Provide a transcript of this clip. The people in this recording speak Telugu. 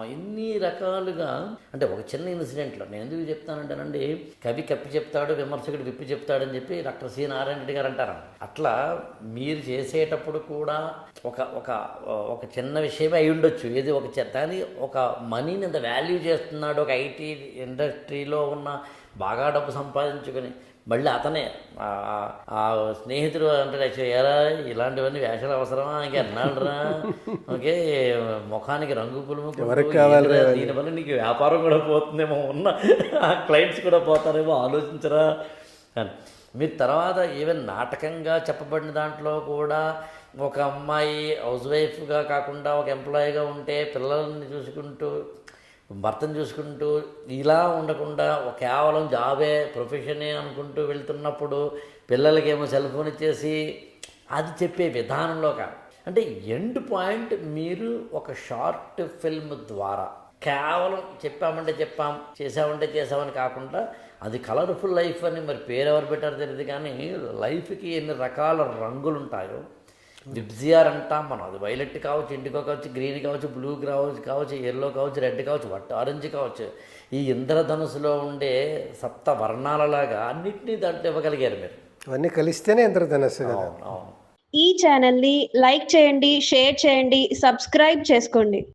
ఎన్ని రకాలుగా అంటే ఒక చిన్న ఇన్సిడెంట్లో నేను ఎందుకు చెప్తానంటేనండి కవి కప్పి చెప్తాడు విమర్శకుడు విప్పి చెప్తాడని చెప్పి డాక్టర్ సి నారాయణ రెడ్డి గారు అంటారు. అట్లా మీరు చేసేటప్పుడు కూడా ఒక ఒక ఒక చిన్న విషయమే అయి ఉండొచ్చు. ఏది ఒక దాని ఒక మనీని ఇంత వాల్యూ చేస్తున్నాడు ఒక ఐటీ ఇండస్ట్రీలో ఉన్న బాగా డబ్బు సంపాదించుకొని మళ్ళీ అతనే ఆ- ఆ- ఆ స్నేహితుడు అంటే ఎరా ఇలాంటివన్నీ వేషాలు అవసరమా? ఇంక ఎన్నాళ్ళరా? ఓకే ముఖానికి రంగు పులుము? దీనివల్ల నీకు వ్యాపారం కూడా పోతుందేమో ఉన్న క్లయింట్స్ కూడా పోతారేమో ఆలోచించరా? అని. మీరు తర్వాత ఈవెన్ నాటకంగా చెప్పబడిన దాంట్లో కూడా ఒక అమ్మాయి హౌస్ వైఫ్గా కాకుండా ఒక ఎంప్లాయీగా ఉంటే పిల్లల్ని చూసుకుంటూ భర్తను చూసుకుంటూ ఇలా ఉండకుండా కేవలం జాబే ప్రొఫెషనే అనుకుంటూ వెళ్తున్నప్పుడు పిల్లలకేమో సెల్ ఫోన్ ఇచ్చేసి అది చెప్పే విధానంలో కాదు. అంటే ఎండ్ పాయింట్ మీరు ఒక షార్ట్ ఫిల్మ్ ద్వారా కేవలం చెప్పామంటే చెప్పాం చేసామంటే చేసామని కాకుండా అది కలర్ఫుల్ లైఫ్ అని మరి పేరు ఎవరు తెలియదు కానీ లైఫ్కి ఎన్ని రకాల రంగులు ఉంటాయో విబ్జిఆర్ అంటాం మనం. అది వైలెట్ కావచ్చు ఇండిగో కావచ్చు గ్రీన్ కావచ్చు బ్లూ కావచ్చు కావచ్చు ఎల్లో కావచ్చు రెడ్ కావచ్చు వట్ ఆరెంజ్ కావచ్చు. ఈ ఇంద్రధనుసులో ఉండే సప్త వర్ణాలలాగా అన్నిటినీ దాంట్లో ఇవ్వగలిగారు మీరు. అవన్నీ కలిస్తేనే అవును ఈ ఛానల్ని లైక్ చేయండి షేర్ చేయండి సబ్స్క్రైబ్ చేసుకోండి.